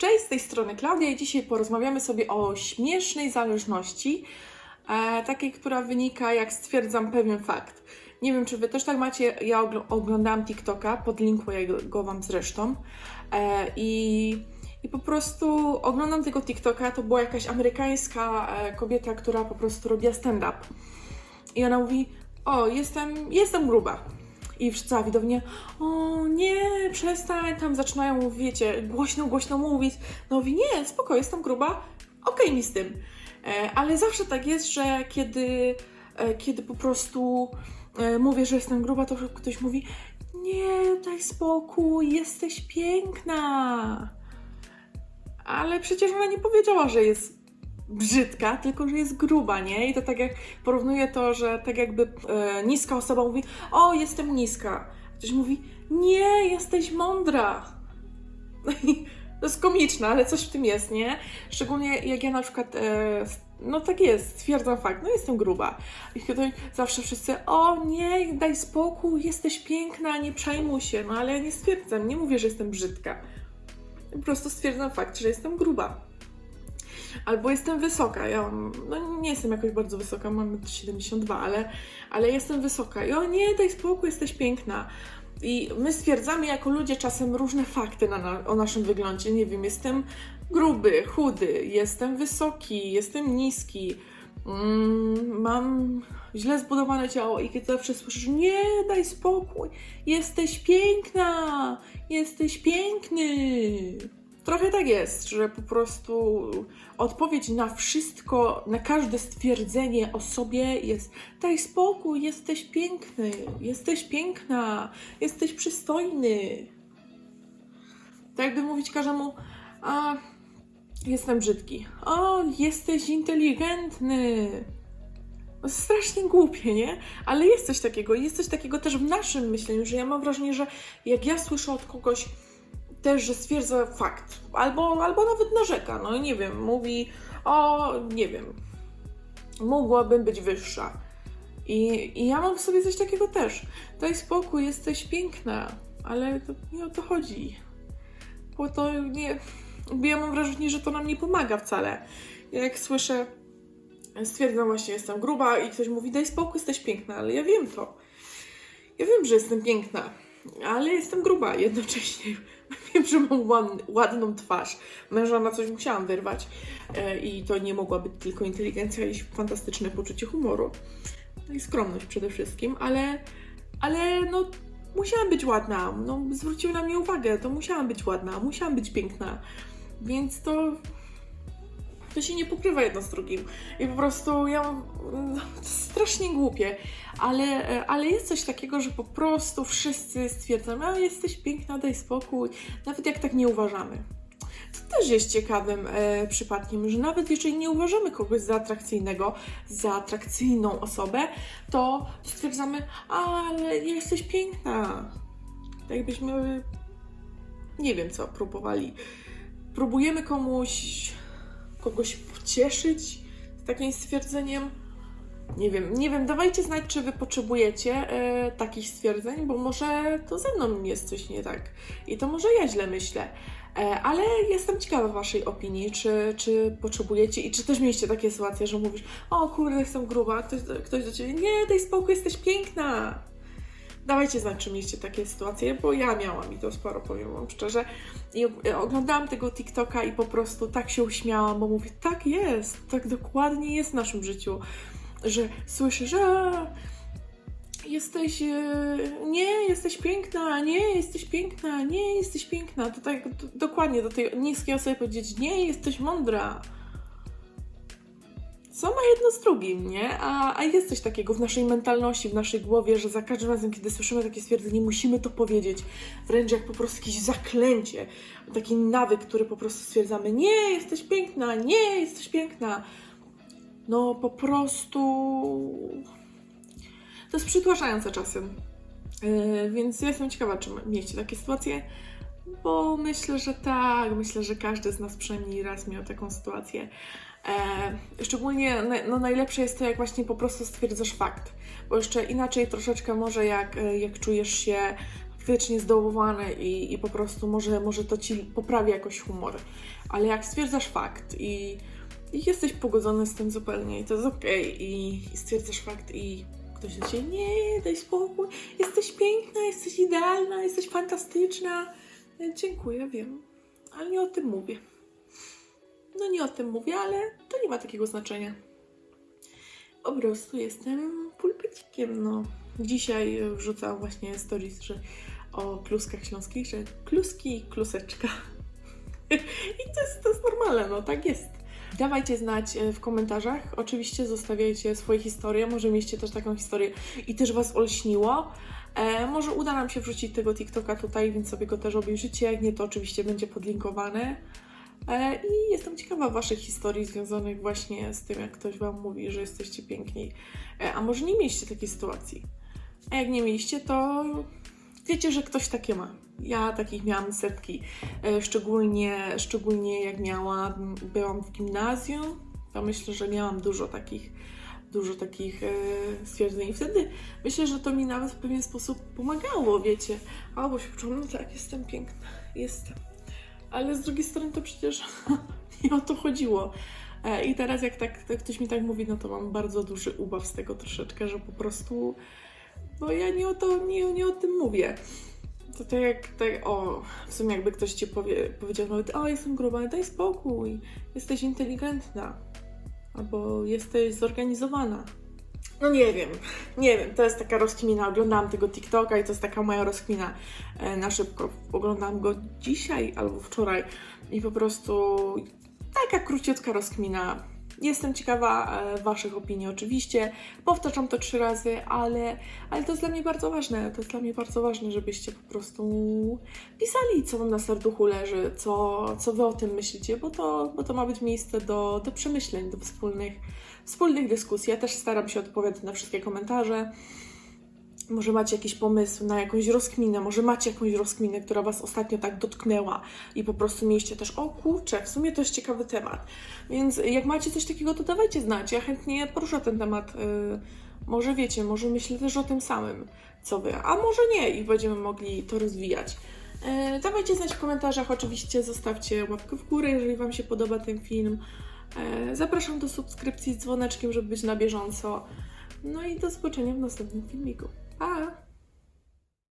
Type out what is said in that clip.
Cześć, z tej strony Klaudia i dzisiaj porozmawiamy sobie o śmiesznej zależności, e, takiej, która wynika, jak stwierdzam, pewien fakt. Nie wiem, czy Wy też tak macie, ja ogl- oglądałam TikToka, podlinkuję go Wam zresztą e, i, i po prostu oglądam tego TikToka, to była jakaś amerykańska e, kobieta, która po prostu robiła stand-up i ona mówi, o, jestem, jestem gruba. I cała widownia, o nie, przestań, tam zaczynają, wiecie, głośno, głośno mówić. No mówi, nie, spoko, jestem gruba, okej mi z tym. E, ale zawsze tak jest, że kiedy, e, kiedy po prostu e, mówię, że jestem gruba, to ktoś mówi, nie, daj spokój, jesteś piękna. Ale przecież ona nie powiedziała, że jest brzydka, tylko że jest gruba, nie? I to tak jak porównuję to, że tak jakby e, niska osoba mówi, o, jestem niska. Ktoś mówi, nie, jesteś mądra. No to jest komiczne, ale coś w tym jest, nie? Szczególnie jak ja na przykład, e, no tak jest, stwierdzam fakt, no jestem gruba. I tutaj zawsze wszyscy, o nie, daj spokój, jesteś piękna, nie przejmuj się. No ale ja nie stwierdzam, nie mówię, że jestem brzydka. Po prostu stwierdzam fakt, że jestem gruba. Albo jestem wysoka. Ja mam, no nie jestem jakoś bardzo wysoka, mam 1,72, ale, ale jestem wysoka. I o nie, daj spokój, jesteś piękna. I my stwierdzamy jako ludzie czasem różne fakty na, na, o naszym wyglądzie. Nie wiem, jestem gruby, chudy, jestem wysoki, jestem niski, mm, mam źle zbudowane ciało i kiedy zawsze słyszysz, nie, daj spokój, jesteś piękna, jesteś piękny. Trochę tak jest, że po prostu odpowiedź na wszystko, na każde stwierdzenie o sobie jest daj spokój, jesteś piękny, jesteś piękna, jesteś przystojny. Tak jakby mówić każdemu, a jestem brzydki, o jesteś inteligentny. Strasznie głupie, nie? Ale jest coś takiego, jest coś takiego też w naszym myśleniu, że ja mam wrażenie, że jak ja słyszę od kogoś, też, że stwierdza fakt, albo, albo nawet narzeka, no nie wiem, mówi, o, nie wiem, mogłabym być wyższa. I, I ja mam w sobie coś takiego też. Daj spokój, jesteś piękna, ale to nie o to chodzi. Bo to nie. bo Ja mam wrażenie, że to nam nie pomaga wcale. Ja jak słyszę, stwierdzam właśnie, jestem gruba i ktoś mówi, daj spokój, jesteś piękna, ale ja wiem to. Ja wiem, że jestem piękna, ale jestem gruba jednocześnie. Wiem, że mam ładn- ładną twarz. Męża na coś musiałam wyrwać e, i to nie mogła być tylko inteligencja i fantastyczne poczucie humoru. No i skromność przede wszystkim, ale, ale no musiałam być ładna. No, zwróciły na mnie uwagę, to musiałam być ładna, musiałam być piękna. Więc to to się nie pokrywa jedno z drugim. I po prostu ja mam no, strasznie głupie, ale, e, ale jest coś takiego, że po prostu wszyscy stwierdzą, a jesteś piękna, daj spokój, nawet jak tak nie uważamy. To też jest ciekawym e, przypadkiem, że nawet jeżeli nie uważamy kogoś za atrakcyjnego, za atrakcyjną osobę, to stwierdzamy, ale jesteś piękna. Tak jakbyśmy, nie wiem co, próbowali. Próbujemy komuś kogoś pocieszyć z takim stwierdzeniem. Nie wiem, nie wiem, dawajcie znać, czy wy potrzebujecie e, takich stwierdzeń, bo może to ze mną jest coś nie tak i to może ja źle myślę. E, ale jestem ciekawa Waszej opinii, czy, czy potrzebujecie i czy też mieliście takie sytuacje, że mówisz, o kurde, jestem gruba, ktoś, ktoś do Ciebie, nie, daj spokój, jesteś piękna. Dawajcie znać, czy mieliście takie sytuacje, bo ja miałam i to sporo, powiem Wam szczerze. I og- oglądałam tego TikToka i po prostu tak się uśmiałam, bo mówię, tak jest, tak dokładnie jest w naszym życiu, że słyszę, że jesteś, e, nie, jesteś piękna, nie, jesteś piękna, nie, jesteś piękna. To tak dokładnie do tej niskiej osoby powiedzieć, nie, jesteś mądra. Co ma jedno z drugim, nie? A, a jest coś takiego w naszej mentalności, w naszej głowie, że za każdym razem, kiedy słyszymy takie stwierdzenie, musimy to powiedzieć. Wręcz jak po prostu jakieś zaklęcie. Taki nawyk, który po prostu stwierdzamy, nie, jesteś piękna, nie, jesteś piękna. No po prostu... To jest przytłaczające czasem. Yy, więc ja jestem ciekawa, czy mieliście takie sytuacje, bo myślę, że tak. Myślę, że każdy z nas przynajmniej raz miał taką sytuację. E, szczególnie no, najlepsze jest to, jak właśnie po prostu stwierdzasz fakt, bo jeszcze inaczej troszeczkę może jak, e, jak czujesz się faktycznie zdołowane i, i po prostu może, może to ci poprawi jakoś humor. Ale jak stwierdzasz fakt i, i jesteś pogodzony z tym zupełnie i to jest okej i, i stwierdzasz fakt i ktoś do nie, daj spokój, jesteś piękna, jesteś idealna, jesteś fantastyczna. E, Dziękuję, wiem, ale nie o tym mówię. No nie o tym mówię, ale to nie ma takiego znaczenia. Po prostu jestem pulpecikiem, no. Dzisiaj wrzucałam właśnie stories, że o kluskach śląskich, że kluski i kluseczka. I to jest, to jest normalne, no tak jest. Dawajcie znać e, w komentarzach. Oczywiście zostawiajcie swoje historie. Może mieliście też taką historię i też Was olśniło. E, może uda nam się wrzucić tego TikToka tutaj, więc sobie go też obejrzycie. Jak nie, to oczywiście będzie podlinkowany. E, I jestem ciekawa Waszych historii związanych właśnie z tym, jak ktoś Wam mówi, że jesteście piękni. E, a może nie mieliście takiej sytuacji? A jak nie mieliście, to wiecie, że ktoś takie ma. Ja takich miałam setki. E, Szczególnie, szczególnie jak miałam, byłam w gimnazjum, to myślę, że miałam dużo takich, dużo takich e, stwierdzeń. I wtedy myślę, że to mi nawet w pewien sposób pomagało, wiecie. Albo się poczułam, no tak, jestem piękna, jestem. Ale z drugiej strony to przecież nie o to chodziło. E, I teraz jak tak jak ktoś mi tak mówi, no to mam bardzo duży ubaw z tego troszeczkę, że po prostu, no ja nie o to, nie, nie o tym mówię. To tak jak, tak, o, w sumie jakby ktoś ci powie, powiedział nawet, o jestem gruba, daj spokój, jesteś inteligentna, albo jesteś zorganizowana. No nie wiem, nie wiem, to jest taka rozkmina, oglądałam tego TikToka i to jest taka moja rozkmina e, na szybko. Oglądałam go dzisiaj albo wczoraj i po prostu taka króciutka rozkmina. Jestem ciekawa e, Waszych opinii oczywiście. Powtarzam to trzy razy, ale, ale to jest dla mnie bardzo ważne. To jest dla mnie bardzo ważne, żebyście po prostu pisali, co Wam na serduchu leży, co, co Wy o tym myślicie, bo to, bo to ma być miejsce do, do przemyśleń, do wspólnych, wspólnych dyskusji. Ja też staram się odpowiadać na wszystkie komentarze. Może macie jakiś pomysł na jakąś rozkminę, może macie jakąś rozkminę, która Was ostatnio tak dotknęła i po prostu mieliście też, o kurczę, w sumie to jest ciekawy temat. Więc jak macie coś takiego, to dawajcie znać. Ja chętnie poruszę ten temat. Yy, może wiecie, może myślę też o tym samym, co Wy, a może nie i będziemy mogli to rozwijać. Yy, dawajcie znać w komentarzach, oczywiście zostawcie łapkę w górę, jeżeli Wam się podoba ten film. Yy, zapraszam do subskrypcji z dzwoneczkiem, żeby być na bieżąco. No i do zobaczenia w następnym filmiku. 啊。